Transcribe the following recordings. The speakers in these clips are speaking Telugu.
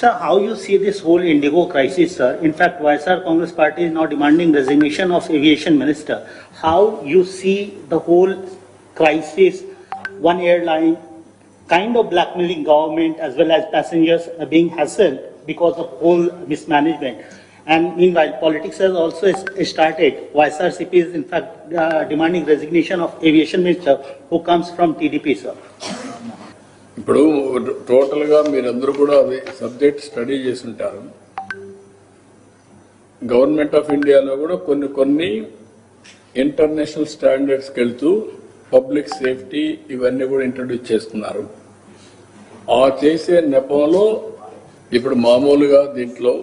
Sir, how you see this whole Indigo crisis, sir? In fact, YSR Congress Party is now demanding resignation of aviation minister. How you see the whole crisis, one airline kind of blackmailing government as well as passengers being hassled because of whole mismanagement. And meanwhile, politics has also started. YSRCP is in fact uh, demanding resignation of aviation minister who comes from TDP, sir. ఇప్పుడు టోటల్గా మీరందరూ కూడా అది సబ్జెక్ట్ స్టడీ చేసి ఉంటారు. గవర్నమెంట్ ఆఫ్ ఇండియాలో కూడా కొన్ని కొన్ని ఇంటర్నేషనల్ స్టాండర్డ్స్కి వెళ్తూ పబ్లిక్ సేఫ్టీ ఇవన్నీ కూడా ఇంట్రడ్యూస్ చేస్తున్నారు. ఆ చేసే నెపంలో ఇప్పుడు మామూలుగా దీంట్లో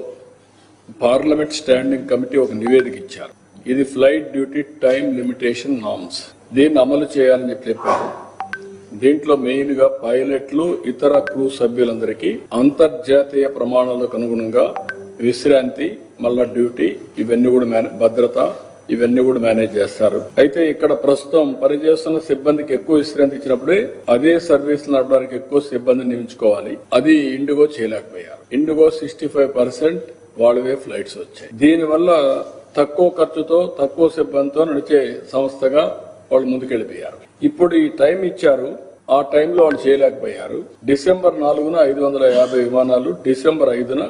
పార్లమెంట్ స్టాండింగ్ కమిటీ ఒక నివేదిక ఇచ్చారు. ఇది flight duty time limitation norms. దీన్ని అమలు చేయాలని చెప్పి చెప్పారు. దీంట్లో మెయిన్గా పైలట్లు ఇతర క్రూ సభ్యులందరికీ అంతర్జాతీయ ప్రమాణాలకు అనుగుణంగా విశ్రాంతి మళ్ళా డ్యూటీ ఇవన్నీ కూడా మేనే- భద్రత ఇవన్నీ కూడా మేనేజ్ చేస్తారు. అయితే ఇక్కడ ప్రస్తుతం పనిచేస్తున్న సిబ్బందికి ఎక్కువ విశ్రాంతి ఇచ్చినప్పుడే అదే సర్వీస్ నడపడానికి ఎక్కువ సిబ్బందిని నియమించుకోవాలి. అది ఇండిగో చేయలేకపోయారు. ఇండిగో సిక్స్టీ ఫైవ్ పర్సెంట్ వాళ్ళవే ఫ్లైట్స్ వచ్చాయి. దీనివల్ల తక్కువ ఖర్చుతో తక్కువ సిబ్బందితో నడిచే సంస్థగా వాళ్ళు ముందుకెళ్ళిపోయారు ఇప్పుడు ఈ టైం ఇచ్చారు ఆ టైంలో వాళ్ళు చేయలేకపోయారు. డిసెంబర్ నాలుగున ఐదు వందల యాభై విమానాలు డిసెంబర్ ఐదున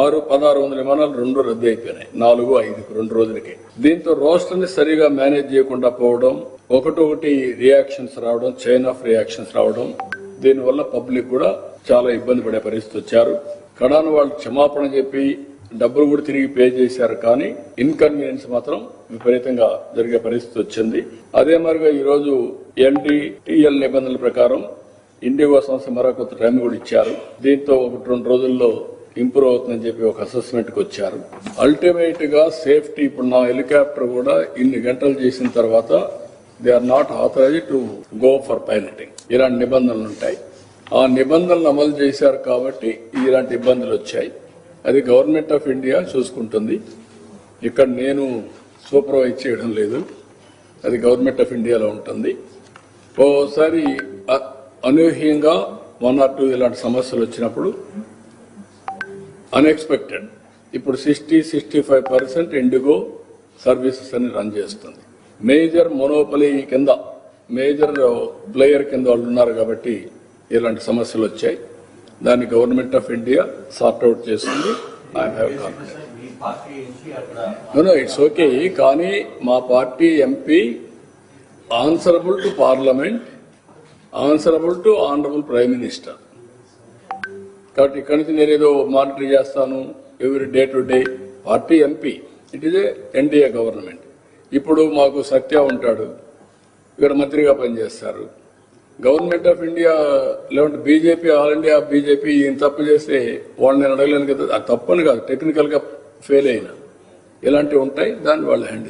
ఆరు పదహారు వందల విమానాలు రెండు రద్దు అయిపోయినాయి. నాలుగు ఐదు రెండు రోజులకి. దీంతో రోస్టర్ని సరిగా మేనేజ్ చేయకుండా పోవడం ఒకటొకటి రియాక్షన్స్ రావడం చైన్ ఆఫ్ రియాక్షన్స్ రావడం దీనివల్ల పబ్లిక్ కూడా చాలా ఇబ్బంది పడే పరిస్థితి వచ్చారు. కడాను వాళ్ళు క్షమాపణ చెప్పి డబ్బులు కూడా తిరిగి పే చేశారు కానీ ఇన్కన్వీనియన్స్ మాత్రం విపరీతంగా జరిగే పరిస్థితి వచ్చింది. అదే మరిగా ఈరోజు ఎన్డీటీఎల్ నిబంధనల ప్రకారం ఇండిగో సంస్థ మరొక టైం కూడా ఇచ్చారు. దీంతో ఒకటి రెండు రోజుల్లో ఇంప్రూవ్ అవుతుందని చెప్పి ఒక అసెస్మెంట్కి వచ్చారు. అల్టిమేట్గా సేఫ్టీ ఇప్పుడు నా హెలికాప్టర్ కూడా ఇన్ని గంటలు చేసిన తర్వాత they are not authorise to go for piloting. ఇలాంటి నిబంధనలు ఉంటాయి. ఆ నిబంధనలు అమలు చేశారు కాబట్టి ఇలాంటి ఇబ్బందులు వచ్చాయి. అది గవర్నమెంట్ ఆఫ్ ఇండియా చూసుకుంటుంది. ఇక్కడ నేను సూపర్వైజ్ చేయడం లేదు. అది గవర్నమెంట్ ఆఫ్ ఇండియాలో ఉంటుంది. ఓసారి అనూహ్యంగా వన్ ఆర్ టూ ఇలాంటి సమస్యలు వచ్చినప్పుడు అన్ఎక్స్పెక్టెడ్ ఇప్పుడు sixty sixty five percent Indigo services అని రన్ చేస్తుంది. మేజర్ మొనోపలి కింద మేజర్ ప్లేయర్ కింద వాళ్ళు ఉన్నారు కాబట్టి ఇలాంటి సమస్యలు వచ్చాయి. దాన్ని గవర్నమెంట్ ఆఫ్ ఇండియా సార్ట్అవుట్ చేస్తుంది ఇట్స్ ఓకే కానీ మా party MP answerable to parliament answerable to honourable prime minister కాబట్టి ఇక్కడి నుంచి నేను ఏదో మానిటర్ చేస్తాను every day to day party MP it is NDA government ఇప్పుడు మాకు సత్య ఉంటాడు ఇక్కడ మంత్రిగా పనిచేస్తారు. గవర్నమెంట్ ఆఫ్ ఇండియా లేదంటే బీజేపీ ఆల్ ఇండియా బీజేపీ ఈయన తప్పు చేస్తే వాళ్ళు నేను అడగలేను కదా. అది తప్పని కాదు టెక్నికల్గా ఫెయిల్ అయినా. ఇలాంటివి ఉంటాయి దాన్ని వాళ్ళు హ్యాండిల్